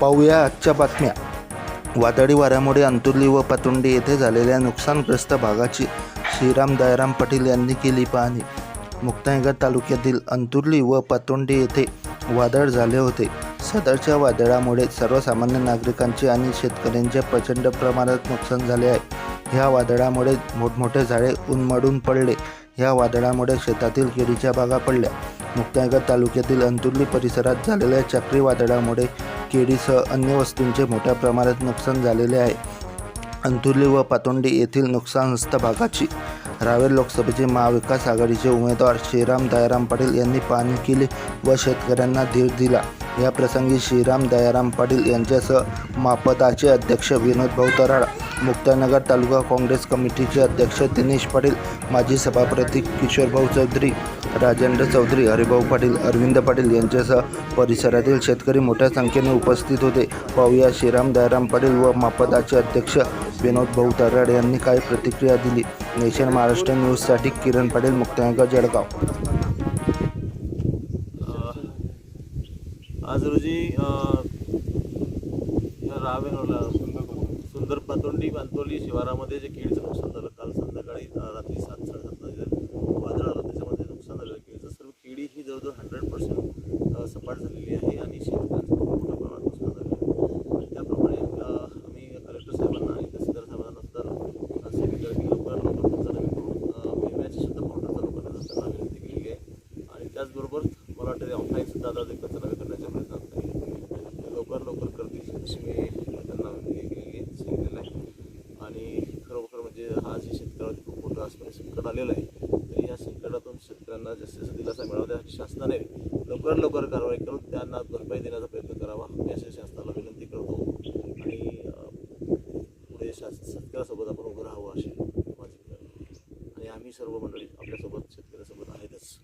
पाहूया आजच्या बातम्या. वादळी वाऱ्यामुळे अंतुर्ली व पातुंडी येथे झालेल्या नुकसानग्रस्त भागाची श्रीराम दयाराम पाटील यांनी केली पाहणी. मुक्ताईनगर तालुक्यातील अंतुर्ली व पातोंडी येथे वादळ झाले होते. सदरच्या वादळामुळे सर्वसामान्य नागरिकांचे आणि शेतकऱ्यांचे प्रचंड प्रमाणात नुकसान झाले आहे. ह्या वादळामुळे मोठमोठे झाडे उन्मळून पडले. ह्या वादळामुळे शेतातील केळीच्या बागा पडल्या. मुक्ताईनगर तालुक्यातील अंतुर्ली परिसरात झालेल्या चक्रीवादळामुळे केळीसह अन्य वस्तूंचे मोठ्या प्रमाणात नुकसान झालेले आहे. अंतुर्ली व पातोंडी येथील नुकसानग्रस्त भागाची रावेर लोकसभेचे महाविकास आघाडीचे उमेदवार श्रीराम दयाराम पाटील यांनी पाहणी केली व शेतकऱ्यांना धीर दिला. या प्रसंगी श्रीराम दयाराम पाटील यांच्यासह मापदाचे अध्यक्ष विनोद भाऊ तराड मुक्तानगर तालुका काँग्रेस कमिटीचे अध्यक्ष दिनेश पाटील माजी सभापती किशोरभाऊ चौधरी राजेंद्र चौधरी हरिभाऊ पाटील अरविंद पाटील यांच्यासह परिसरातील शेतकरी मोठ्या संख्येने उपस्थित होते. पाहूया श्रीराम दयाराम पाटील व मापदाचे अध्यक्ष विनोद भाऊ तराड यांनी काय प्रतिक्रिया दिली. नेशन महाराष्ट्र न्यूजसाठी किरण पाटील मुक्तानगर जळगाव. आज रोजी अ, या बांतोली शिवारामध्ये जे केळीचं नुकसान झालं काल संध्याकाळी रात्री सात साडेसात वादळ आलं त्याच्यामध्ये नुकसान झालेलं केळीचं. सर्व केळी ही जवळजवळ हंड्रेड पर्सेंट सपाट झालेली आहे आणि शेतकऱ्यांचं खूप मोठ्या प्रमाणात नुकसान झालेलं आहे. त्याप्रमाणे आम्ही कलेक्टर साहेबांना आणि तहसीलदार साहेबांना सुद्धा असे विचार की लवकरात लवकर पंचनामे करून विम्याची सुद्धा काउंटर चालू करण्याचा त्यांना विनंती केलेली आहे. आणि त्याचबरोबर मला वाटतं ऑफलाईन सुद्धा आता ते कचरा करण्याच्या प्रयत्नात लवकर लवकर करतील. अशी मी त्यांना हे केलेली आहे सांगितलेलं आहे आणि खरोखर म्हणजे हा जे शेतकऱ्यावरती खूप मोठं असं संकट आलेलं आहे. तर या संकटातून शेतकऱ्यांना जास्तीत जास्त दिलासा मिळावा त्यासाठी शासनाने लवकर लवकर कारवाई करून त्यांना भरपाई देण्याचा प्रयत्न करावा मी असे शासनाला विनंती करतो. आणि पुढे शास शेतकऱ्यासोबत आपण उभं राहावं अशी माझी आणि आम्ही सर्व मंडळी आपल्यासोबत शेतकऱ्यासोबत आहेतच.